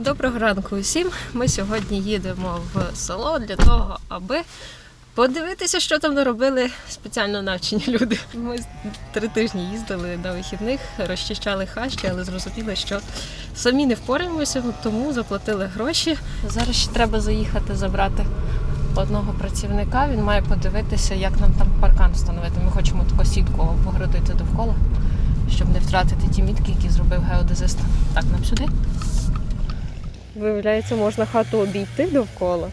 Доброго ранку усім. Ми сьогодні їдемо в село для того, аби подивитися, що там наробили спеціально навчені люди. Ми три тижні їздили на вихідних, розчищали хащі, але зрозуміли, що самі не впораємося, тому заплатили гроші. Зараз ще треба заїхати забрати одного працівника. Він має подивитися, як нам там паркан встановити. Ми хочемо таку сітку погородити довкола, щоб не втратити ті мітки, які зробив геодезист. Так, нам сюди. Виявляється, можна хату обійти довкола.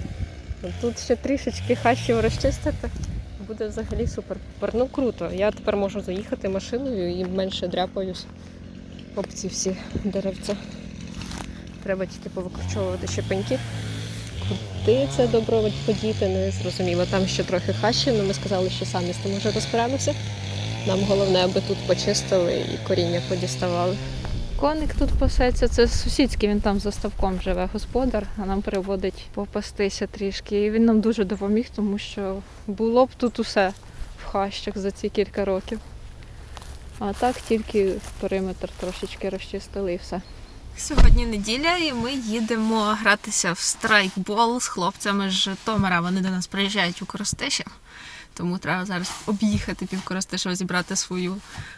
Тут ще трішечки хащів розчистити. Буде взагалі супер. Ну круто. Я тепер можу заїхати машиною і менше дряпаюсь об ці всі деревця. Треба тільки повикручовувати ще пеньки. Куди це добро подіти, не зрозуміло. Там ще трохи хащі, але ми сказали, що самі з тим вже розберемося. Нам головне, аби тут почистили і коріння подіставали. Коник тут пасеться, це сусідський, він там за ставком живе господар, а нам переводить попастися трішки. І він нам дуже допоміг, тому що було б тут усе в хащах за ці кілька років. А так тільки периметр трошечки розчистили і все. Сьогодні неділя, і ми їдемо гратися в страйкбол з хлопцями з Житомира. Вони до нас приїжджають у Коростиші. Тому треба зараз об'їхати пів Коростишева, зібрати свою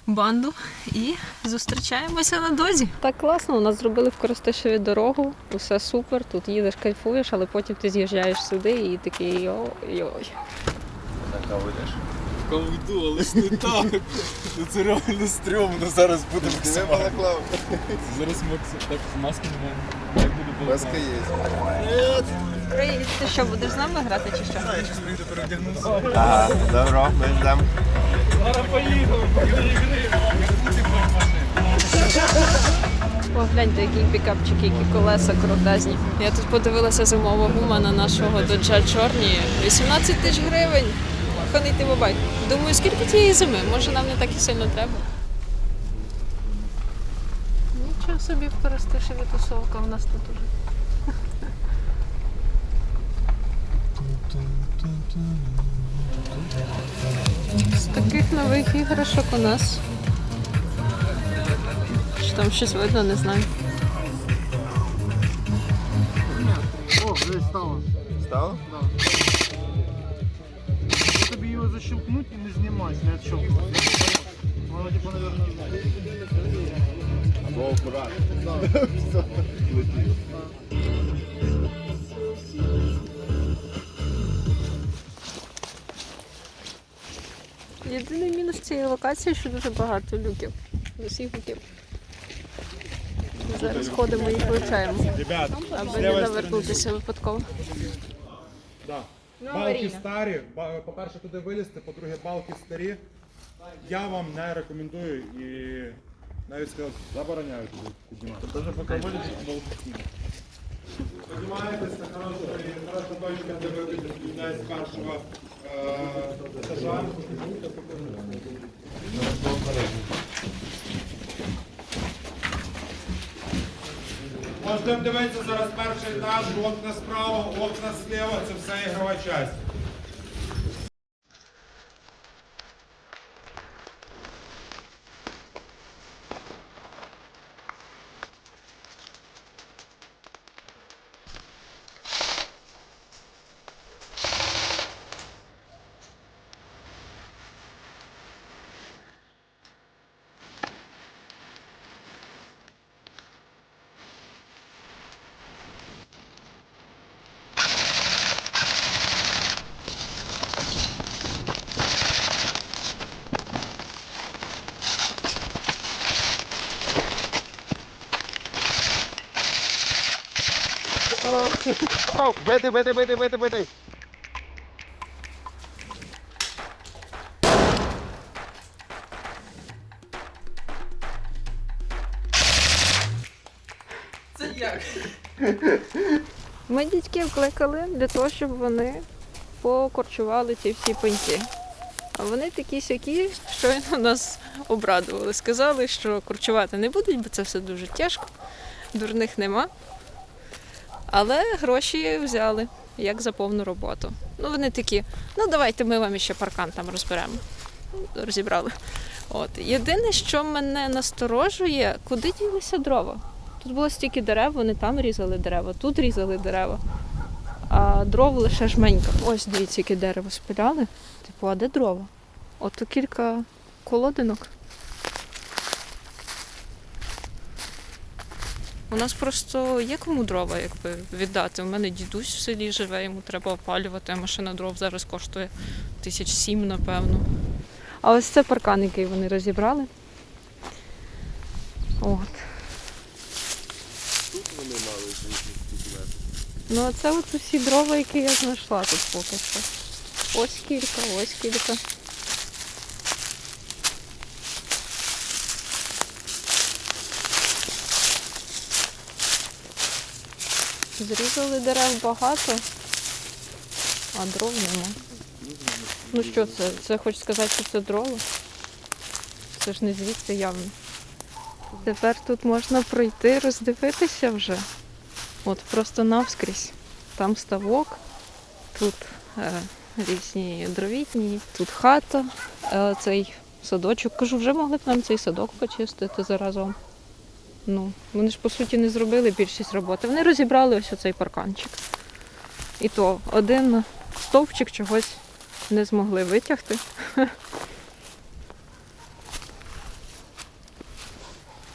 банду і зустрічаємося на дозі. Так класно, у нас зробили в Коростишеві дорогу, усе супер. Тут їдеш, кайфуєш, але потім ти з'їжджаєш сюди і такий йой-йой. Ковду, але ж не так. Ну це реально стрьомно. Зараз буде Тебе максимально. балаклава. Зараз максимально. Так, маски немає. Як буде Маска є. Привіт, ти що, будеш з нами грати чи що? Ага, добро, ми йдемо. Погляньте, який пікапчик, які колеса крутезні. Я тут подивилася зимова гума на нашого доджа чорні. 18 тисяч гривень. Ходить ти бабай. Думаю, скільки тієї зими? Може нам не так і сильно треба. Нічого собі в Коростишеві тусовка у нас тут уже. З таких нових іграшок у нас. Чи там щось видно, не знаю. О, вже стало. Стало? Тобі його защелкнуть і не знімати, не відщелкнути. Воно типу, наверное, Або акуратно. Все, летить. Єдиний мінус цієї локації, що дуже багато люків. З усіх боків. Зараз ходимо і вивчаємо, аби не навернутися випадково. Ну, балки аварійно. старі. Ба- По-перше, туди вилізти, по-друге, балки старі. Я вам не рекомендую і навіть сказав, забороняю туди піднімати. Даже поки вилізти, балки старі. Піднімаєтесь на хороша точка, де ви підійдете з першого е, етажа. Можете дивитися зараз перший етаж, окна справа, окна зліва, це все ігрова часть. О, бити, бити, бити, бити, бити. Ми дітьків кликали для того, щоб вони покорчували ці всі пеньки. А вони такі сякі, щойно нас обрадували. Сказали, що корчувати не будуть, бо це все дуже тяжко, дурних нема. Але гроші взяли, як за повну роботу. Ну, вони такі, ну давайте ми вам ще паркан там розберемо. Розібрали. От. Єдине, що мене насторожує, куди ділися дрова? Тут було стільки дерев, вони там різали дерева, тут різали дерева, а дров лише жменька. Ось дивіться, яке дерево спиляли. Типу, а де дрова? Ото кілька колодинок. У нас просто є кому дрова якби, віддати. У мене дідусь в селі живе, йому треба опалювати, а машина дров зараз коштує тисяч сім, напевно. А ось це паркан, який вони розібрали. От. Тут вони мали вести. Ну, а це от усі дрова, які я знайшла тут поки що. Ось кілька, ось кілька. Зрізали дерев багато, а дров нема. Ну що це? Це хочеш сказати, що це дрова? Це ж не звідси явно. Тепер тут можна пройти, роздивитися вже. От просто навскрізь. Там ставок, тут е, різні дровітні, тут хата, е, цей садочок. Кажу, вже могли б нам цей садок почистити заразом. Ну, вони ж по суті не зробили більшість роботи. Вони розібрали ось оцей парканчик. І то один стовпчик чогось не змогли витягти.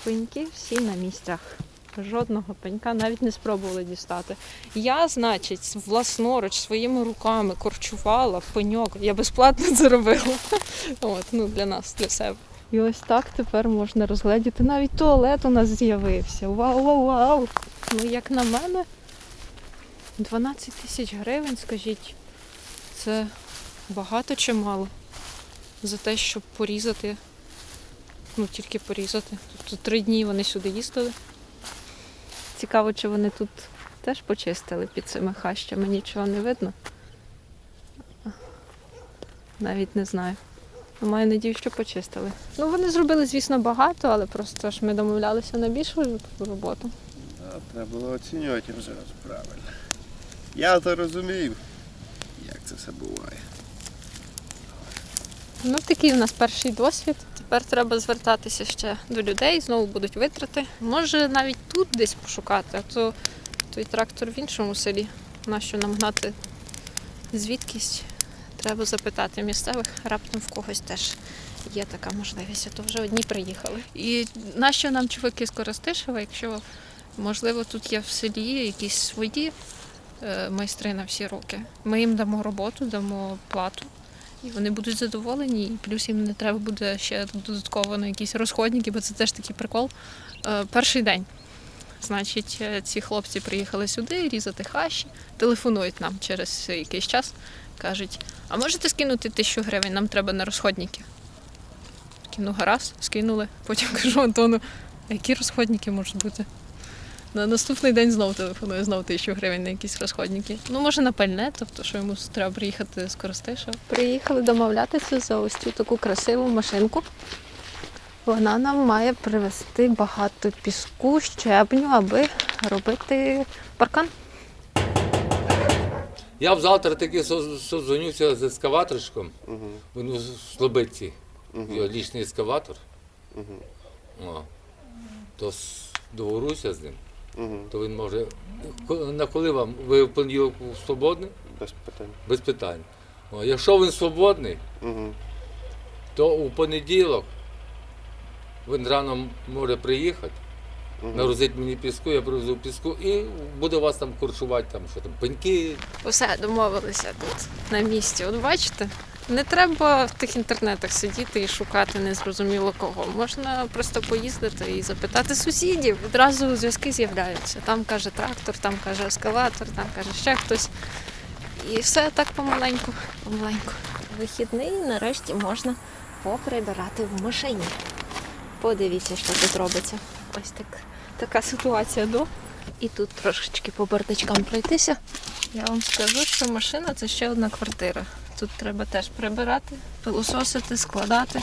Пеньки всі на місцях. Жодного пенька навіть не спробували дістати. Я, значить, власноруч своїми руками корчувала пеньок. Я безплатно це робила. От, ну, для нас, для себе. І ось так тепер можна розгледіти. Навіть туалет у нас з'явився. Вау, вау, вау! Ну, як на мене, 12 тисяч гривень, скажіть, це багато чи мало? За те, щоб порізати, ну тільки порізати. Тобто три дні вони сюди їздили. Цікаво, чи вони тут теж почистили під цими хащами, нічого не видно. Навіть не знаю. Маю надію, що почистили. Ну, вони зробили, звісно, багато, але просто ж ми домовлялися на більшу роботу. А треба було оцінювати вже правильно. Я то розумів, як це все буває. Ну, такий у нас перший досвід. Тепер треба звертатися ще до людей, знову будуть витрати. Може навіть тут десь пошукати, а то той трактор в іншому селі. Нащо нам гнати звідкись? Треба запитати місцевих, раптом в когось теж є така можливість, а то вже одні приїхали. І нащо нам чуваки з Коростишева, якщо можливо тут є в селі якісь свої е, майстри на всі роки. Ми їм дамо роботу, дамо плату. І вони будуть задоволені, і плюс їм не треба буде ще додатково на якісь розходники, бо це теж такий прикол. Е, перший день. Значить, е, ці хлопці приїхали сюди різати хащі, телефонують нам через якийсь час, кажуть, а можете скинути тисячу гривень, нам треба на розходники. Такі, ну гаразд, скинули. Потім кажу Антону, а які розходники можуть бути? На наступний день знову телефоную, знову тисячу гривень на якісь розходники. Ну, може, на пальне, тобто, що йому треба приїхати з Коростиша. Приїхали домовлятися за ось цю таку красиву машинку. Вона нам має привезти багато піску, щебню, аби робити паркан. Я б завтра таки со- созвонюся з ескаваторщиком. Він у Слобидці. Угу. Його лічний ескаватор. О. То договорюся з ним, то він може. На коли вам? Ви в понеділок свободний? Без питань. Без питань. О, якщо він свободний, то у понеділок він рано може приїхати, Угу. нарозить мені піску, я привезу піску і буде вас там куршувати, там, що там, пеньки, Все, домовилися тут на місці. От бачите, не треба в тих інтернетах сидіти і шукати незрозуміло кого. Можна просто поїздити і запитати сусідів. Відразу зв'язки з'являються. Там каже трактор, там каже ескалатор, там каже ще хтось. І все так помаленьку, помаленьку. Вихідний нарешті можна поприбирати в машині. Подивіться, що тут робиться. Ось так, така ситуація до. І тут трошечки по бардачкам пройтися. Я вам скажу, що машина це ще одна квартира. Тут треба теж прибирати, пилососити, складати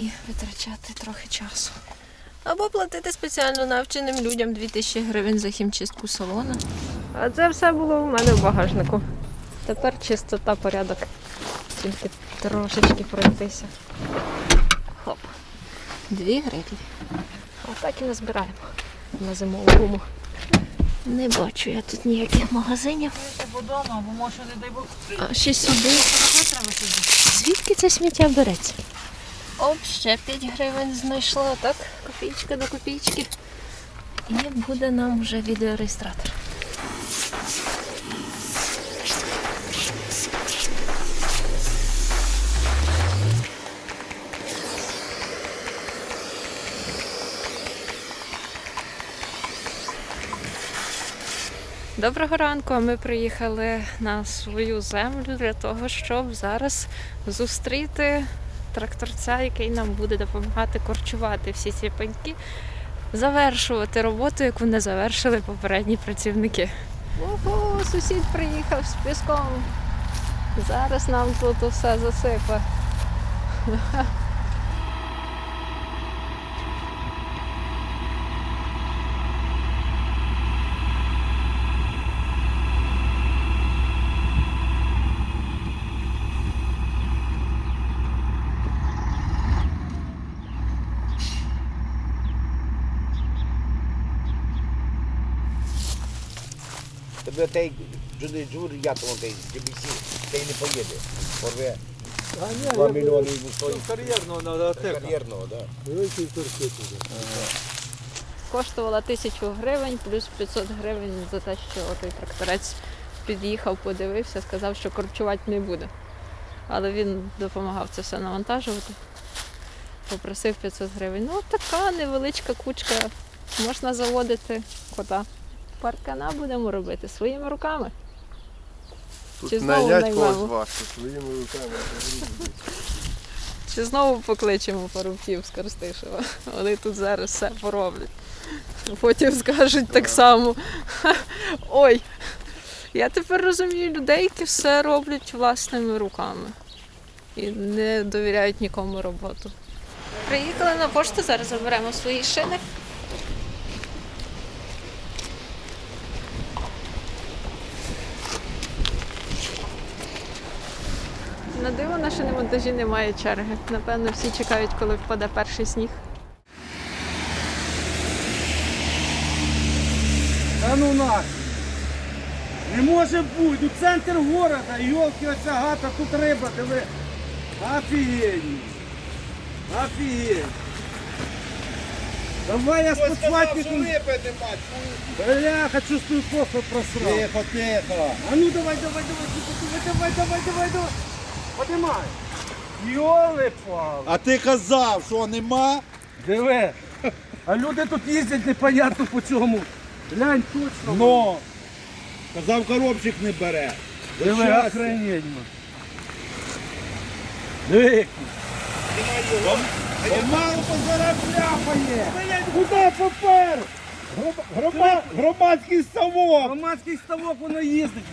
і витрачати трохи часу. Або платити спеціально навченим людям 2000 гривень за хімчистку салона. А це все було у мене в багажнику. Тепер чистота, порядок. Тільки трошечки пройтися. Хоп. Дві гривні. Отак і назбираємо на зимову гуму. Не бачу я тут ніяких магазинів. А ще сюди. сюди. Звідки це сміття береться? Оп, ще 5 гривень знайшла, так? Копійка до копійки. І буде нам вже відеореєстратор. Доброго ранку. Ми приїхали на свою землю для того, щоб зараз зустріти тракторця, який нам буде допомагати корчувати всі ці пеньки, завершувати роботу, яку не завершили попередні працівники. Ого, сусід приїхав з піском. Зараз нам тут усе засипе. Той Джуди Джур, як він той GBC, той не поїде. Порве. Два мільйони йому стоїть. Кар'єрного треба Кар'єрного, так. Коштувала тисячу гривень плюс 500 гривень за те, що той тракторець під'їхав, подивився, сказав, що корчувати не буде. Але він допомагав це все навантажувати. Попросив 500 гривень. Ну, така невеличка кучка. Можна заводити кота. Паркана будемо робити своїми руками. Тут Чи знову когось наймемо? важко своїми руками. Чи знову покличемо парубків з Корстишева? Вони тут зараз все пороблять. Потім скажуть так само. Ой, я тепер розумію людей, які все роблять власними руками і не довіряють нікому роботу. Приїхали на пошту, зараз заберемо свої шини. Диво на шиномонтажі немає черги. Напевно, всі чекають, коли впаде перший сніг. Та ну нахуй. Не може бути, ну центр города, йолки, оця гата, тут риба, диви. Офігеть. Офігеть. Давай я спецватником. Бляха, чувствую кофе просрав. Тихо, тихо. А ну давай, давай, давай, давай, давай, давай, давай, давай. Подимай. Йоли пал. А ти казав, що нема? Диви. А люди тут їздять непонятно по цьому. Глянь, точно. Но. Казав, коробчик не бере. Диви, охренеть. ма. Диви. який. Мало позарабляпає. Куди попер? Громадський ставок. Громадський ставок, воно їздить.